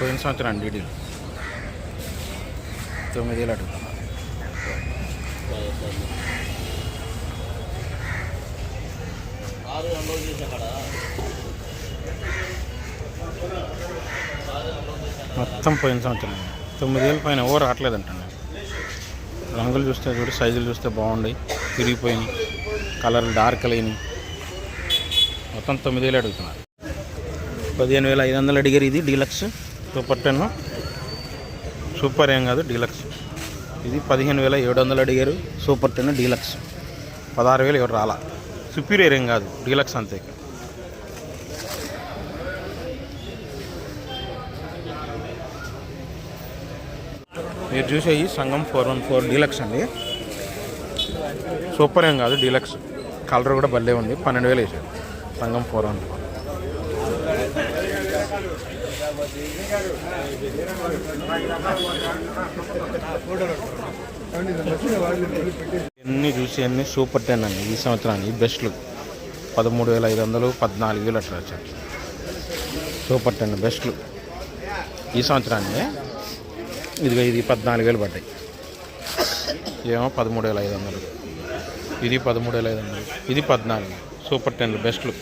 పోయిన సంవత్సరం డీడీలు. తొమ్మిది వేలు అడుగుతున్నా మొత్తం పోయిన సంవత్సరం తొమ్మిది వేలు పైన ఎవరు రావట్లేదంటండి. రంగులు చూస్తే చూడు సైజులు చూస్తే బాగుండి తిరిగిపోయినాయి. కలర్ డార్క్ లేని మొత్తం తొమ్మిది వేలు అడుగుతున్నారు. పదిహేను వేల ఐదు వందలు అడిగారు ఇది డీలక్స్. సూపర్ టెన్ సూపర్ ఏం కాదు డీలక్స్. ఇది పదిహేను వేల ఏడు వందలు అడిగారు. Super ten deluxe. పదహారు వేలు ఎవరు రాలా? సుపీరియర్ ఏం కాదు డీలక్స్ అంతే. మీరు చూసేవి Sangam four one four deluxe అండి. సూపర్ ఏం కాదు డీలక్స్. కలర్ కూడా భలే ఉంది పన్నెండు వేలు వేసాడు సంగం ఫోర్ వన్ ఫోర్. అన్నీ చూసి అన్ని సూపర్ టెన్ అండి ఈ సంవత్సరానికి బెస్ట్లు పదమూడు వేల ఐదు వందలు పద్నాలుగు వేలు అట్లా వచ్చారు సూపర్ టెన్ బెస్ట్లు ఈ సంవత్సరానికి ఇదిగో ఇది పద్నాలుగు వేలు పడ్డాయి. ఏమో పదమూడు వేల ఐదు వందలు. ఇది పదమూడు వేల ఐదు వందలు. ఇది పద్నాలుగు. సూపర్ టెన్ బెస్ట్లు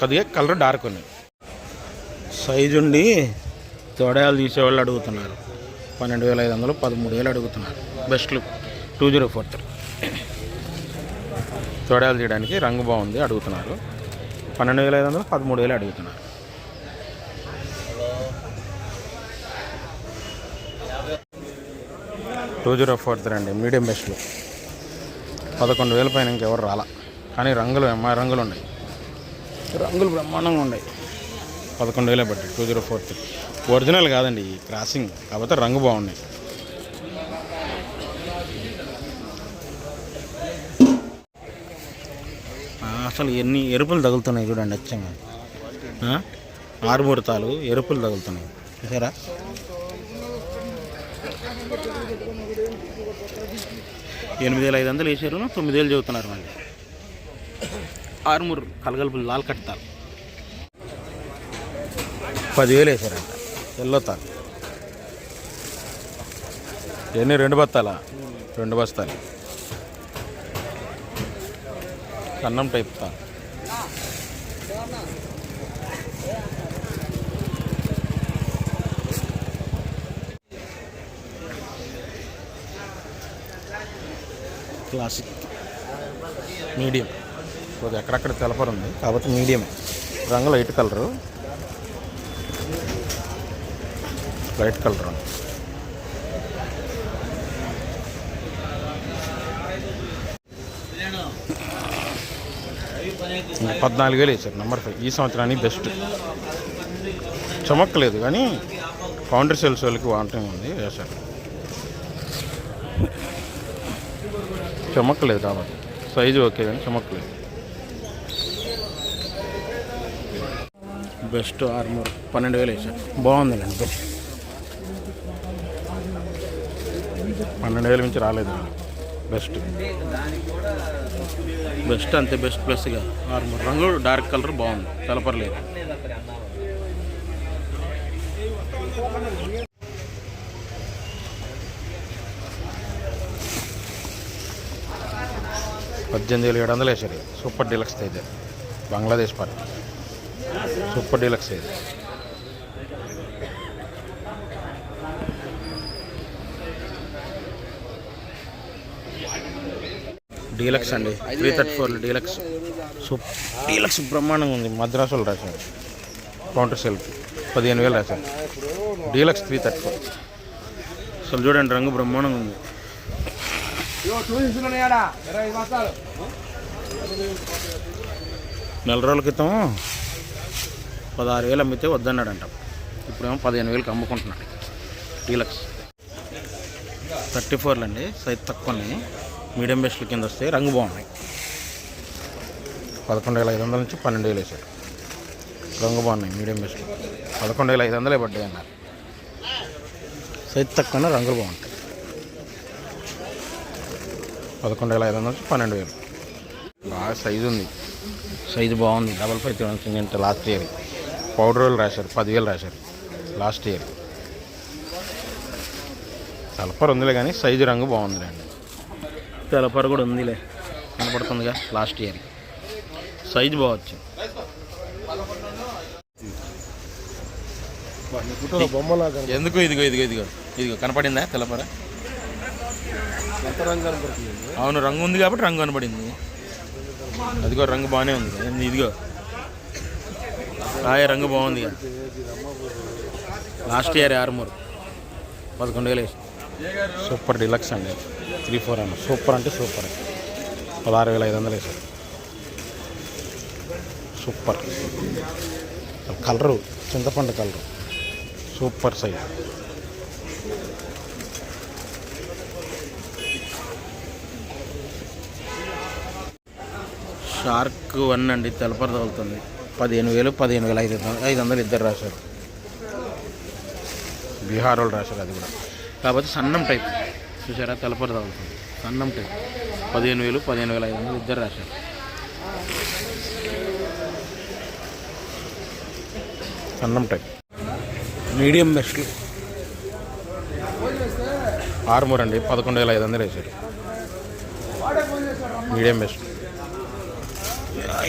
కొద్దిగా కలర్ డార్క్ ఉన్నాయి. సైజు ఉండి తోడయాలు తీసేవాళ్ళు అడుగుతున్నారు. పన్నెండు వేల ఐదు వందలు పదమూడు వేలు అడుగుతున్నారు. బెస్ట్లు టూ జీరో ఫోర్ త్రీ. తోడయాలు తీయడానికి రంగు బాగుంది అడుగుతున్నారు. పన్నెండు వేల ఐదు వందలు పదమూడు వేలు అడుగుతున్నారు. టూ జీరో ఫోర్ త్రీ అండి. మీడియం బెస్ట్లు పదకొండు వేల పైన ఇంకెవరు రాలా. కానీ రంగులు ఎంఆర్ రంగులు ఉన్నాయి. రంగులు బ్రహ్మాండంగా ఉన్నాయి. పదకొండు వేలే పట్టి two zero four three original కాదండి ఈ క్రాసింగ్ కాకపోతే రంగు బాగున్నాయి. అసలు ఎన్ని ఎరుపులు తగులుతున్నాయి చూడండి అచ్చంగా ఆ? ఆరు ముడతాలు ఎరుపులు తగులుతున్నాయి. చూసారా? ఎనిమిది వేల ఐదు వందలు వేసారు తొమ్మిది వేలు చదువుతున్నారు మళ్ళీ. ఆరుమూరు కలగలుపులు లాల్ కట్టారు. పదివేలు వేసారంట. ఎల్లో తాలు ఎన్ని? రెండు బస్తాలా? రెండు బస్తాలు. అన్నం టైప్ తా క్లాసిక్. మీడియం. కొద్దిగా ఎక్కడెక్కడ తెలపరు ఉంది కాబట్టి మీడియం. రంగు లైట్ కలరు. లైట్ కలర్ ఉంది. పద్నాలుగు వేలు వేసారు నెంబర్ ఫైవ్ ఈ సంవత్సరానికి బెస్ట్ చమక్కలేదు కానీ ఫౌండర్ సేల్స్ వాళ్ళకి వాంటింగ్ ఉంది వేసారు చమక్కలేదు కాబట్టి. సైజు ఓకే కానీ చమక్కలేదు. బెస్ట్ ఆర్మూర్ పన్నెండు వేలు వేసారు బాగుందండి బెస్ట్ పన్నెండు వేల నుంచి రాలేదు. బెస్ట్. బెస్ట్ అంతే బెస్ట్ ప్లస్గా ఆర్మూర్. రంగు డార్క్ కలర్ బాగుంది. తెలపర్లేదు పద్దెనిమిది వేల ఏడు వందలు వేసారు. సూపర్ డీలక్స్ అయితే. బంగ్లాదేశ్ పార్టీ. సూపర్ డీలక్స్ ఇది డీలక్స్ అండి. Three thirty four deluxe. Soup deluxe బ్రహ్మాండంగా ఉంది. మద్రాసులు రాశారు కౌంటర్ సెల్ఫ్ పదిహేను వేలు రాశారు డీలక్స్ త్రీ థర్టీ ఫోర్. అసలు చూడండి రంగు బ్రహ్మాండంగా ఉంది. నెల రోజుల క్రితం పదహారు వేలు అమ్మితే వద్దన్నాడంట. ఇప్పుడేమో పదిహేను వేలకు అమ్ముకుంటున్నాడు. డీలక్స్. థర్టీ ఫోర్లు అండి. సైజ్ తక్కువని. మీడియం బెస్ట్ల కింద వస్తాయి రంగు బాగున్నాయి. పదకొండు వేల ఐదు వందల నుంచి పన్నెండు వేలు వేసాడు రంగు బాగున్నాయి మీడియం బెస్ట్ పదకొండు వేల ఐదు వందలే పడ్డాయి అన్నారు. సైజ్ తక్కువ రంగులు బాగుంటాయి. పదకొండు వేల ఐదు వందల నుంచి పన్నెండు వేలు. బాగా సైజు ఉంది. సైజు బాగుంది. డబల్ ఫైవ్ త్రీ వన్ సింగంటే లాస్ట్ ఇయర్. పౌడర్ వేలు రాశారు పదివేలు రాశారు. Last year. తలపర్ ఉందిలే కానీ సైజు రంగు బాగుందిలేండి తెలపర కూడా ఉందిలే. కనపడుతుందిగా లాస్ట్ ఇయర్. సైజు బాగొచ్చు ఎందుకు? ఇదిగో ఇదిగో ఇదిగో ఇదిగో కనపడిందా తెలపర అవును రంగు ఉంది కాబట్టి రంగు కనపడింది. అదిగో రంగు బాగానే ఉంది. ఇదిగో. రాయ రంగు బాగుంది లాస్ట్ ఇయర్ ఆరుమూరు. పదకొండు వేలు వేసి సూపర్ డిలక్స్ అండి. త్రీ ఫోర్ అన్న. సూపర్ అంటే సూపర్. పదహారు వేల ఐదు వందలు వేసారు సూపర్. కలరు చింతపండు colour. Super size. Shark one అండి తెలపర తగులుతుంది. పదిహేను వేలు పదిహేను వేల ఐదు వందలు ఐదు వందలు ఇద్దరు రాశారు. బీహార్ వాళ్ళు రాశారు అది కూడా. కాకపోతే సన్నం టైప్. చూసారా? తెలపర తగులుతుంది సన్నం టైప్ పదిహేను వేలు పదిహేను వేల ఐదు వందలు ఇద్దరు రాశారు. సన్నం టైప్ మీడియం బెస్ట్. ఆరుమూరు అండి పదకొండు వేల ఐదు వందలు వేసారు మీడియం బెస్ట్.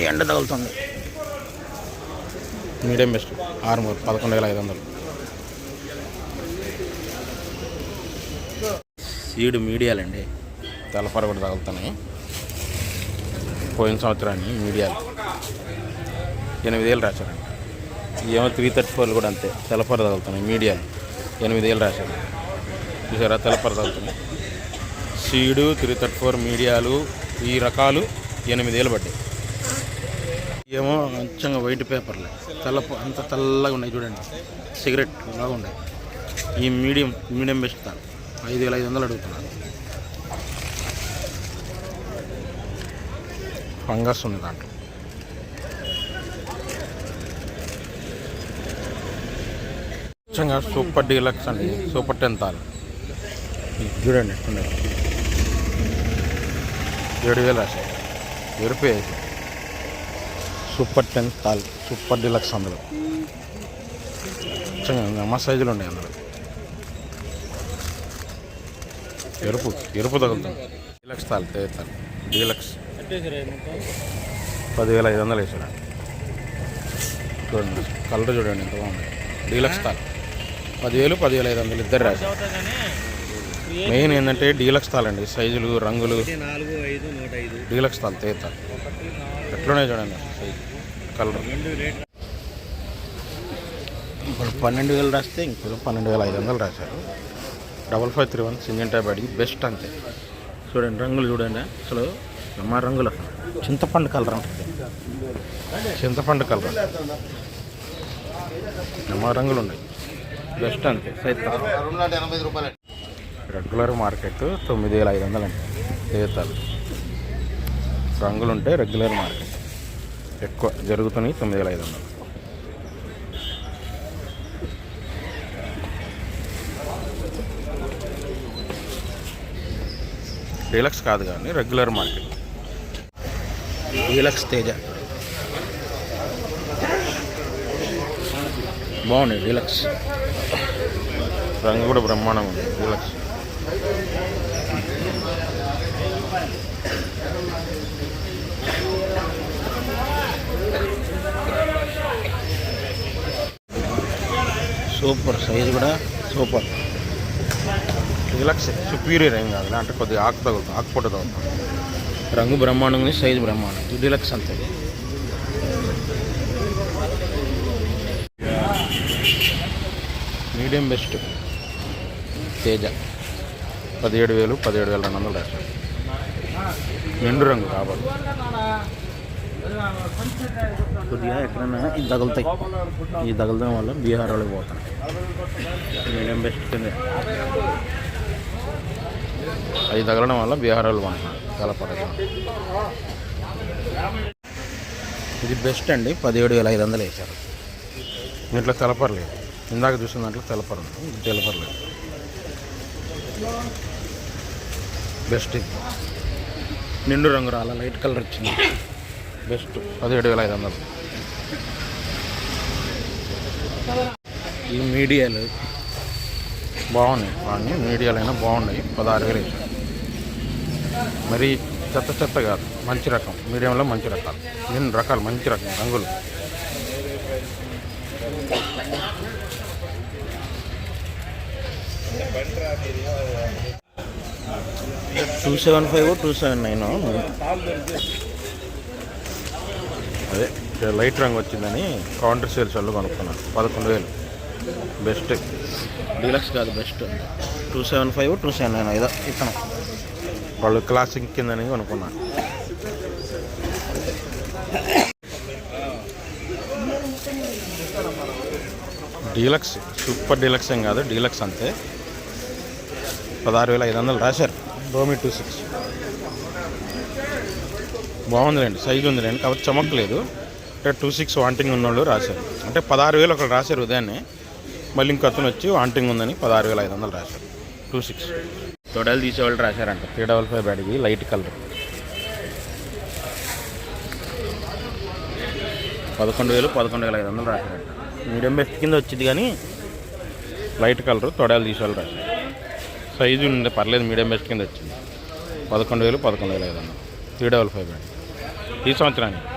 ఎండ తగులుతుంది. Medium best. ఆరుమూరు పదకొండు వేల ఐదు వందలు. సీడ్ మీడియాలండి. తెల్లపర కూడా తగులుతున్నాయి. పోయిన సంవత్సరాన్ని మీడియాలు. ఎనిమిది వేలు రాశారండి. ఏమో త్రీ థర్టీ ఫోర్లు కూడా అంతే తెల్లపర తగులుతున్నాయి మీడియాలు. ఎనిమిది వేలు రాశారు. చూసారా తెల్లపర తగులుతున్నాయి. సీడు త్రీ థర్టీ ఫోర్ మీడియాలు ఈ రకాలు ఎనిమిది వేలు పడ్డాయి. ఏమో మంచిగా వైట్ పేపర్లు. తెల్ల అంత తెల్లగా ఉన్నాయి చూడండి. సిగరెట్ లాగా ఉన్నాయి. ఈ మీడియం మీడియం బెస్ట్ తాను ఐదు వేల ఐదు వందలు అడుగుతున్నాను ఫంగస్ ఉంది దాంట్లో. ముఖ్యంగా సూపర్ డీలక్స్ అండి సూపర్ టెన్ తాలు చూడండి. ఎట్టున్నాయి ఏడు వేలు రాశాయి. ఎరుపు వేసి సూపర్ టెన్ తాల్ సూపర్ డిలక్స్ అందులో. ముఖ్యంగా అమ్మ సైజులు ఉన్నాయి అందులో. ఎరుపు ఎరుపు తగులుతుంది డీలక్స్ తాల్ తేతాల్ డీలక్స్. పదివేల ఐదు వందలు వేసాడు చూడండి కలర్ చూడండి ఎంత బాగుంది. డీలక్స్ తాల్ పదివేలు పదివేల ఐదు వందలు ఇద్దరు రాశారు. మెయిన్ ఏంటంటే డీలక్స్ తాలండి సైజులు రంగులు. డీలక్స్ తాల్ తేతాలు ఎట్లున్నాయి చూడండి సైజు కలర్. ఇప్పుడు పన్నెండు వేలు రాస్తే ఇంకొక పన్నెండు వేల ఐదు వందలు రాశారు. డబల్ ఫైవ్ త్రీ వన్ సింజన్ టైప్ అడిగి బెస్ట్ అంతే. చూడండి రంగులు చూడండి. అసలు ఎమ్మ రంగులు. చింతపండు కలర్ ఉంటుంది చింతపండు కలర్. ఎమ్మ రంగులు ఉన్నాయి. బెస్ట్ అంతే. సైతాలు రెగ్యులర్ మార్కెట్ తొమ్మిది వేల ఐదు వందలు అండి తీర్థాలు రంగులు ఉంటే రెగ్యులర్ మార్కెట్. ఎక్కువ జరుగుతున్నాయి తొమ్మిది వేల ఐదు వందలు. డీలక్స్ కాదు కానీ రెగ్యులర్ మార్కెట్. డీలక్స్ తేజ. బాగున్నాయి డీలక్స్. రంగు కూడా బ్రహ్మాండంగా ఉంది డీలక్స్. సూపర్ సైజ్ కూడా సూపర్. డీలక్స్ సుపీరియర్ ఏం కాదు. అంటే కొద్దిగా ఆకు తగులుతుంది ఆకు పొట్ట తగులుతుంది రంగు బ్రహ్మాండం ఉంది సైజు బ్రహ్మాండం. ఇది డీలక్స్ అంతే. Medium best. తేజ. పదిహేడు వేలు పదిహేడు వేల రెండు వందలు రాశారు. నిండు రంగు కాబట్టి కొద్దిగా ఎక్కడైనా ఇది తగులుతాయి. ఈ తగులడం వల్ల బీహార్ వాళ్ళకి పోతాయి మీడియం బెస్ట్ కింద. అవి తగలడం వల్ల బీహార్ వాళ్ళు పోతున్నారు కలపడదు ఇది బెస్ట్ అండి. పదిహేడు వేల ఐదు వందలు వేశారు. దీంట్లో తెలపర్లేదు ఇందాక చూసిన దాంట్లో తెలపరు. ఇది తెలపర్లేదు బెస్ట్ ఇది. నిండు రంగు రాల లైట్ కలర్ వచ్చింది. బెస్ట్. పదిహేడు వేల ఐదు వందలు. ఈ మీడియాలు బాగున్నాయి. వాడిని మీడియాలు అయినా బాగున్నాయి. పదహారు వేలు వేసాను మరి చెత్త చెత్త కాదు. మంచి రకం. మీడియంలో మంచి రకాలు. ఎన్ని రకాలు? మంచి రకం. రంగులు. Two seven five two seven nine. అదే లైట్ రంగు వచ్చిందని కౌంటర్ సేల్స్ వాళ్ళు కొనుక్కున్నాను పదకొండు వేలు. బెస్ట్. డీలక్స్ కాదు best. Two seven five two seven nine ఇదో ఇక్కడ. వాళ్ళు క్లాసింగ్ కిందని కొనుక్కున్నాను డీలక్స్ సూపర్ డీలక్స్ ఏం కాదు డీలక్స్ అంతే. పదహారు వేల ఐదు వందలు రాశారు డోమి టూ సిక్స్. బాగుందిలేండి సైజు ఉందిలేండి కాబట్టి చమకలేదు అంటే టూ సిక్స్ వాంటింగ్ ఉన్నోళ్ళు రాశారు. అంటే పదహారు వేలు ఒకళ్ళు రాశారు ఉదయాన్నే. మళ్ళీ ఇంకో అతను వచ్చి వాంటింగ్ ఉందని పదహారు వేల ఐదు వందలు రాశారు. Two six. తొడలు తీసేవాళ్ళు రాశారంట. త్రీ డబల్ ఫైవ్ బ్యాడ్కి లైట్ కలర్. పదకొండు వేలు పదకొండు వేల ఐదు వందలు రాశారంట. మీడియం బెస్ట్ కింద వచ్చింది కానీ లైట్ కలర్ తొడలు తీసేవాళ్ళు రాశారు. సైజు ఉండే పర్లేదు మీడియం బెస్ట్ కింద వచ్చింది. పదకొండు వేలు పదకొండు వేల ఐదు వందలు. Three double five bad. ఈ సంవత్సరానికి.